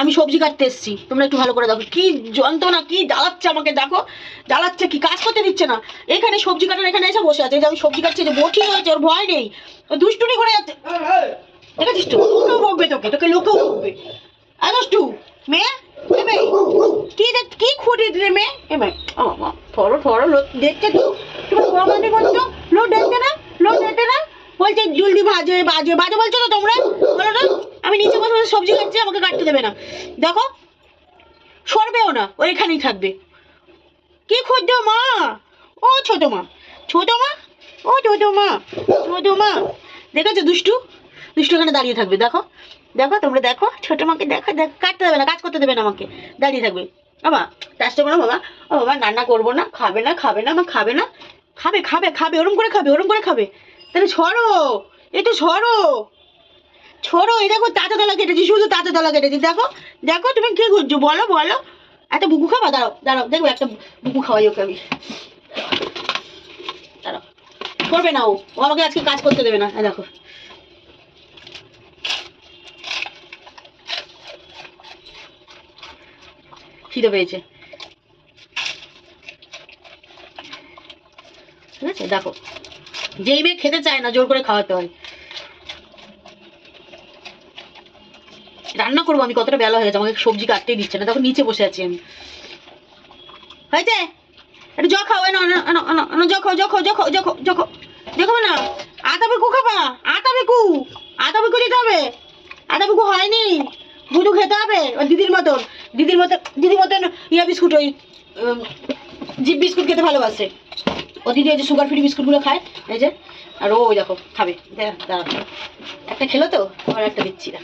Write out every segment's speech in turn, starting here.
আমি সবজি কাটতে এসেছি। তোমরা একটু ভালো করে দেখো। কি যন্ত্রণা, কি জ্বালাচ্ছে আমাকে, দেখো। জ্বালাচ্ছে, কি কাজ করতে দিচ্ছে না। এখানে সবজি কাটার, এখানে এসে বসে আছে। যে আমি সবজি কাটছি যে বটি হয়েছে ওর ভয় নেই। ও দুষ্টুনি করে যাচ্ছে। দেখেছিস তো? লোকেও বকবে তোকে তোকে লোকেও বকবে। আর দুষ্টু, মেয়ে, এ মেয়ে, কি কি খুঁড়ি রে মেয়ে? এ মেয়ে, ও মা থরো থরো লোক দেখতে তো? তোমার করছ? লোক দেখতে না? লোক দেখতে না? বলছে, জলদি ভাজে বাজে বাজে বলছো তো তোমরা? বলো না? আমি নিচে বসে বসে সবজি কাটছি আমাকে কাটতে দেবে না। দেখো, সরবেও না ওইখানেই থাকবে। কি খুঁজছো মা? ও ছোট মা ছোট মা, ও ছোট মা ছোট মা। দেখেছ দুষ্টু? দুষ্টু এখানে দাঁড়িয়ে থাকবে, দেখো। দেখো, তোমরা দেখো, ছোট মাকে দেখো দেখো, কাটতে দেবে না, কাজ করতে দেবে না আমাকে। দাঁড়িয়ে থাকবে। বাবা চাষটা করো, বাবা। ও বাবা রান্না করব না, খাবে না খাবে না, মা, খাবে না। খাবে খাবে খাবে, ওরম করে খাবে, ওরম করে খাবে। তাহলে ছড়ো একটু ছড়ো ছড়ো, এই দেখো তাজা তলা কেটেছি, শুধু তাজা তলা কেটেছি। দেখো দেখো তুমি কি খুঁজছো বলো বলো। একটা বুকু খাবা? দাঁড়াও দাঁড়াও দেখো একটা বুকু খাওয়াই ওকে আমি। দাঁড়াও, করবে না ও। ও আমাকে আজকে কাজ করতে দেবে না। দেখো। খিদে পেয়েছে। ঠিক আছে? দেখো, যেই মেয়ে খেতে চায় না, জোর করে খাওয়াতে হয়। রান্না করব, আমি কতটা বেলা হয়ে গেছে, আমাকে সবজি কাটতেই দিচ্ছে না। তখন নিচে বসে আছি আমি। হয়েছে? একটু খাও এনো না আটা বেকু খাবা আটা বেকু আটা বেকু হবে। আটা বেকু হয়নি, গুডু খেতে হবে দিদির মতন। দিদির মতন দিদির মতন ইয়া বিস্কুট, ওই জিপ বিস্কুট খেতে ভালোবাসে। ও দিদি ওই যে সুগার ফ্রি বিস্কুটগুলো খায়, এই যে। আর ও দেখো, খাবে। দে- একটা খেলো তো, আর একটা দিচ্ছি না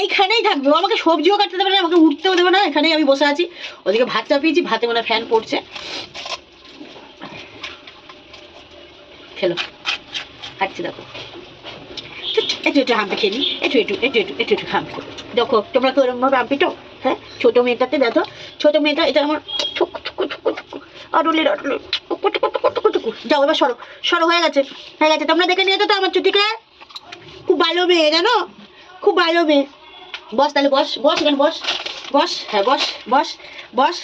এইখানেই থাকবে। আমাকে সবজিও কাটতে দেবে না, আমাকে উঠতেও দেবে না, এখানেই আমি বসে আছি। ওদিকে ভাত চাপিয়েছি, ভাতে মনে ফ্যান পড়ছে। খেলো। দেখো। একটু একটু হাম্পি একটু একটু একটু একটু একটু একটু হাম্পি দেখো, তোমরা তো এরকম ভাবে হাম্পিটো হ্যাঁ? ছোটো মেয়েটাতে দেখো। ছোটো মেয়েটা, এটা আমার ঠুক ঠুক ঠুক ঠুক আডুলির আডুলি টুকু টুকু টুকু টুকু টুকু। যাও, এবার সরো। সরো, হয়ে গেছে। হয়ে গেছে। তোমরা দেখে নিয়ে তো আমার চুটিকে? খুব ভালো মেয়ে, জানো? খুব ভালো মেয়ে। বস তাহলে, বস বস এখানে, বস। বস হ্যাঁ বস বস বস।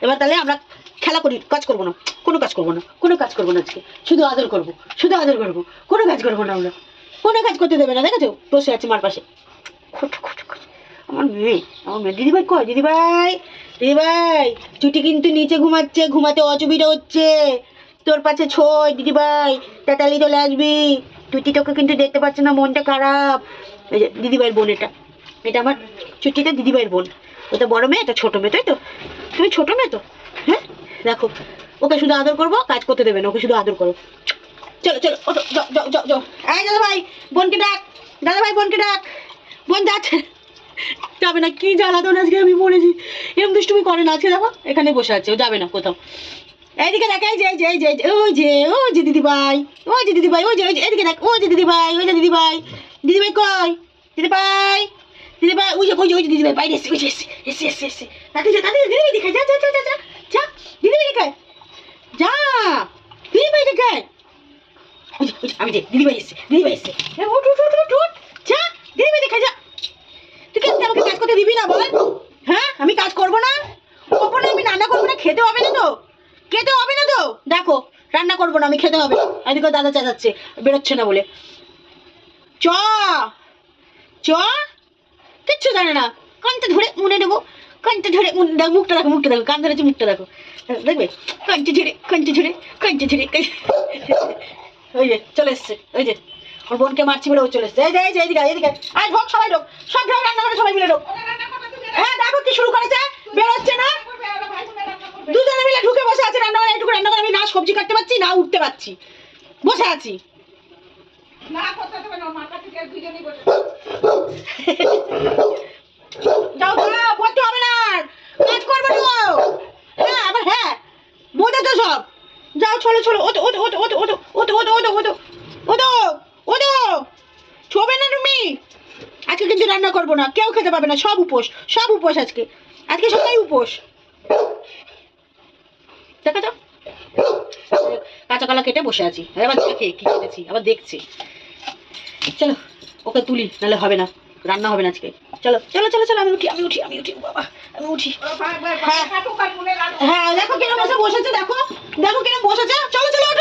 এবার তাহলে আমরা খেলা করি, কাজ করব না। কোনো কাজ করব না, কোনো কাজ করব না আজকে। শুধু আদর করব, শুধু আদর করব। কোনো কাজ করব না আমরা। কোনো কাজ করতে দেবে না, দেখেছ? বসে আছে মার পাশে। খুট। আমার মেয়ে আমার মেয়ে। দিদিভাই কয় দিদিভাই দিদিভাই, চুটি কিন্তু নিচে ঘুমাচ্ছে, ঘুমাতে অসুবিধা হচ্ছে। তোর পাশে ছয়, দিদিভাই। তেতালি চলে আসবি। চুটি তোকে কিন্তু দেখতে পাচ্ছে না, মনটা খারাপ। দিদিভাইয়ের বোন এটা। এটা আমার চুটিটা দিদিভাইয়ের বোন। ওটা বড় মেয়ে, এটা ছোট মেয়ে, তাই তো? তুমি ছোট মেয়ে তো? হ্যাঁ? দেখো ওকে শুধু আদর করব, কাজ করতে দেবে না, ওকে শুধু আদর করো। চলো চলো, ওঠো, যাও যাও যাও যাও। দাদা ভাই বোনকে ডাক। দাদা ভাই বোনকে ডাক। বোন যাচ্ছে। যাবে না, কি জ্বালাতন আজকে আমি পড়েছি এরকম দুষ্টুমি করে না, আজকে দেখো, এখানে বসে আছে, ও যাবে না কোথাও। এইদিকে দেখ এই যে এই যে এই যে এই যে, ওই যে দিদি ভাই ওই যে দিদি ভাই ওই যে ওই যে এদিকে দেখ ওই যে দিদি ভাই ওই যে দিদি ভাই দিদি ভাই কই? দিদি ভাই দিদি ভাই ওই যে ওই যে ওই যে দিদি ভাই বাইরে এসে ওই যে এসে এসে এসে এসে। তাতে যা তাতে দিদি ভাই দেখায় যা যা যা যা যা দিদি ভাই দেখায়। যা দিদি ভাই দেখায়। ওই যে, ওই দিদি ভাই এসে দিদি ভাই এসে উঠ উঠ উঠ উঠ উঠ যা দিদি ভাই দেখায় যা। তুই কাজ আমাকে কাজ করতে দিবি না বল? হ্যাঁ আমি কাজ করব না। কখনো আমি রান্না করব না খেতে হবে না তো। খেতে হবে না তো? দেখো, রান্না করব না, আমি খেতে হবে। এদিকে দাদা চেঁচাচ্ছে, বেরোচ্ছে না বলে। চ চ, কিচ্ছু জানে না। কানটা ধরে মনে নেব, কানটা ধরে দেখো, মুখটা দেখো মুখটা দেখো, কান ধরেছে মুখটা দেখো। দেখবে? কানটা ঝেড়ে কানটা ঝেড়ে কানটা ঝেড়ে ওই যে, চলে এসছে, ওই যে। ওর বোনকে মারছি বলে ও চলে এসছে। এই যে এই যে, এদিকে এদিকে। আয়। ঢোক, সবাই ঢোক। সব ঢোক রান্না করে সবাই মিলে ঢোক হ্যাঁ দেখো কি শুরু করেছে বেরোচ্ছে না দুজনে মিলে ঢুকে বসে আছে রান্না করে একটু রান্না করে আমি না সবজি কাটতে পারছি না বসে আছি যাও হবে না আর। কাজ করবে তো হ্যাঁ আবার হ্যাঁ বোঝে তো সব যাও চলো চলো ওতো ওতো ওতো ওতো ওতো ওতো ওতো ওতো ওতো ওতো ওতো ছোবে না তুমি আজকে কিন্তু রান্না করব না কেউ খেতে পাবে না সব উপোস সব উপোস আজকে আজকে সবাই উপোস দেখা যাও কাঁচা কলা কেটে বসে আছি। আবার দেখে কি কেটেছি আবার দেখছি। চলো, ওকে তুলি, নাহলে হবে না। রান্না হবে না আজকে। চলো চলো চলো চলো, আমি উঠি আমি উঠি আমি উঠি, বাবা, আমি উঠি। হ্যাঁ হ্যাঁ দেখো কেন বসে বসেছে, দেখো। দেখো কেন বসেছে। চলো চলো